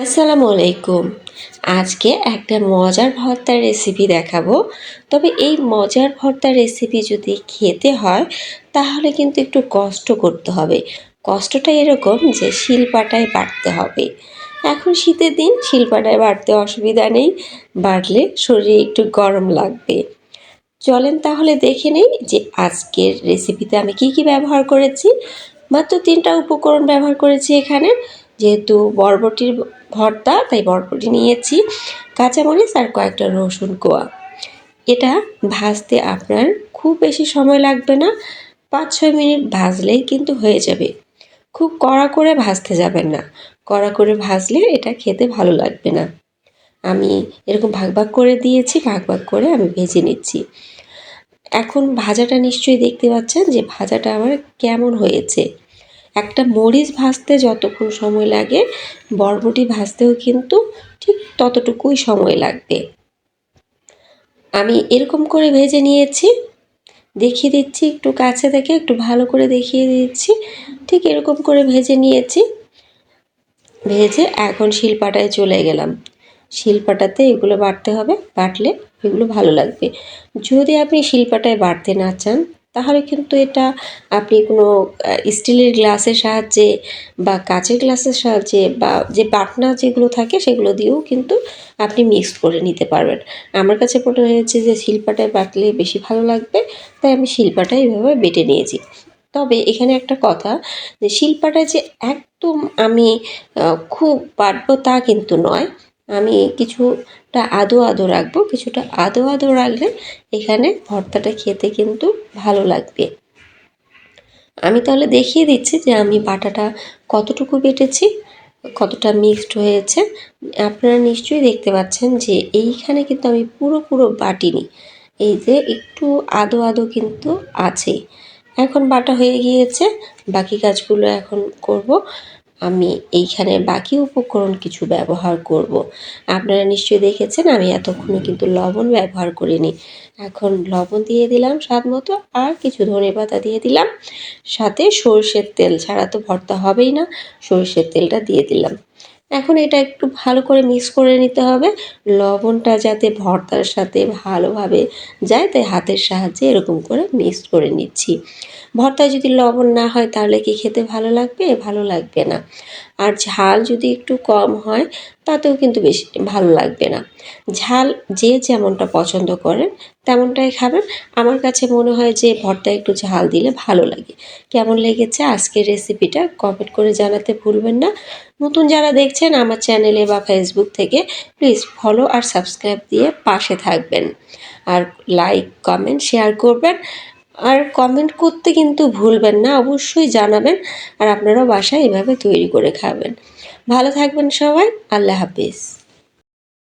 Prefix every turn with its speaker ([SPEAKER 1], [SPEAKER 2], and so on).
[SPEAKER 1] আসসালামু আলাইকুম। আজকে একটা মজার ভর্তার রেসিপি দেখাবো। তবে এই মজার ভর্তার রেসিপি যদি খেতে হয়, তাহলে কিন্তু একটু কষ্ট করতে হবে। কষ্টটা এরকম যে শিলপাটায় বাটতে হবে। এখন শীতের দিন, শিলপাটায় বাটতে অসুবিধা নেই। বাটলে শরীরে একটু গরম লাগবে। চলেন তাহলে দেখে নেই যে আজকের রেসিপিতে আমি কি কি ব্যবহার করেছি। মাত্র তিনটা উপকরণ ব্যবহার করেছি এখানে। যেহেতু বরবটির ভর্তা, তাই বরবটি নিয়েছি। কাঁচামরিচ আর কয়েকটা রসুন কোয়া। এটা ভাজতে আপনার খুব বেশি সময় লাগবে না পাঁচ ছয় মিনিট ভাজলেই কিন্তু হয়ে যাবে। খুব কড়া করে ভাজতে যাবেন না। কড়া করে ভাজলে এটা খেতে ভালো লাগবে না। আমি এরকম ভাগ ভাগ করে দিয়েছি, ভাগ ভাগ করে আমি ভেজে নিচ্ছি। এখন ভাজাটা নিশ্চয়ই দেখতে পাচ্ছেন যে ভাজাটা আমার কেমন হয়েছে। একটা মরিচ ভাজতে যতক্ষণ সময় লাগে, বরবটি ভাজতেও কিন্তু ঠিক ততটুকুই সময় লাগবে। আমি এরকম করে ভেজে নিয়েছি, দেখিয়ে দিচ্ছি, একটু কাছে থেকে একটু ভালো করে দেখিয়ে দিচ্ছি, ঠিক এরকম করে ভেজে নিয়েছি। ভেজে এখন শিলপাটায় চলে গেলাম। শিলপাটাতে এগুলো বাটতে হবে, বাটলে এগুলো ভালো লাগবে। যদি আপনি শিলপাটায় বাটতে না চান তাহলে কিন্তু এটা আপনি কোনো স্টিলের গ্লাসের সাহায্যে বা কাঁচের গ্লাসের সাহায্যে বা যে বাটনা যেগুলো থাকে সেগুলো দিয়েও কিন্তু আপনি মিক্সড করে নিতে পারবেন। আমার কাছে মনে হয়েছে যে শিলপাটায় বাটলে বেশি ভালো লাগবে, তাই আমি শিলপাটায় এভাবে বেটে নিয়েছি। তবে এখানে একটা কথা, যে শিলপাটায় যে একদম আমি খুব বাটবো তা কিন্তু নয়। আমি কিছুটা আদো আদো রাখব। কিছুটা আদো আদো রাখলে এখানে ভর্তাটা খেতে কিন্তু ভালো লাগবে। আমি তাহলে দেখিয়ে দিচ্ছি যে আমি বাটাটা কতটুকু বেটেছি, কতটা মিক্সড হয়েছে। আপনারা নিশ্চয়ই দেখতে পাচ্ছেন যে এইখানে কিন্তু আমি পুরো পুরো বাটিনি। এই যে একটু আদো আদো কিন্তু আছে। এখন বাটা হয়ে গিয়েছে। বাকি কাজগুলো এখন করব। আমি এইখানে বাকি উপকরণ কিছু ব্যবহার করব। আপনারা নিশ্চয়ই দেখেছেন, আমি এতক্ষণে কিন্তু লবণ ব্যবহার করিনি। এখন লবণ দিয়ে দিলাম স্বাদ মতো, আর কিছু ধনে পাতা দিয়ে দিলাম। সাথে সর্ষের তেল, ছাড়া তো ভর্তা হবেই না। সর্ষের তেলটা দিয়ে দিলাম। এখন এটা একটু ভালো করে মিক্স করে নিতে হবে। লবণটা যাতে ভর্তার সাথে ভালোভাবে যায়, তাই হাতের সাহায্যে এরকম করে মিক্স করে নিচ্ছি। ভর্তায় যদি লবণ না হয়, তাহলে কি খেতে ভালো লাগবে? ভালো লাগবে না। আর ঝাল যদি একটু কম হয়, তাতেও কিন্তু বেশি ভালো লাগবে না। ঝাল যে যেমনটা পছন্দ করেন, তেমনটাই খাবেন। আমার কাছে মনে হয় যে ভর্তায় একটু ঝাল দিলে ভালো লাগে। কেমন লেগেছে আজকের রেসিপিটা কমেন্ট করে জানাতে ভুলবেন না। নতুন যারা দেখছেন আমার চ্যানেলে বা ফেসবুক থেকে প্লিজ ফলো আর সাবস্ক্রাইব দিয়ে পাশে থাকবেন। আর লাইক কমেন্ট শেয়ার করবেন। আর কমেন্ট করতে কিন্তু ভুলবেন না, অবশ্যই জানাবেন আর আপনারাও বাসায় এভাবে তৈরি করে খাবেন। ভালো থাকবেন সবাই, আল্লাহ হাফিজ।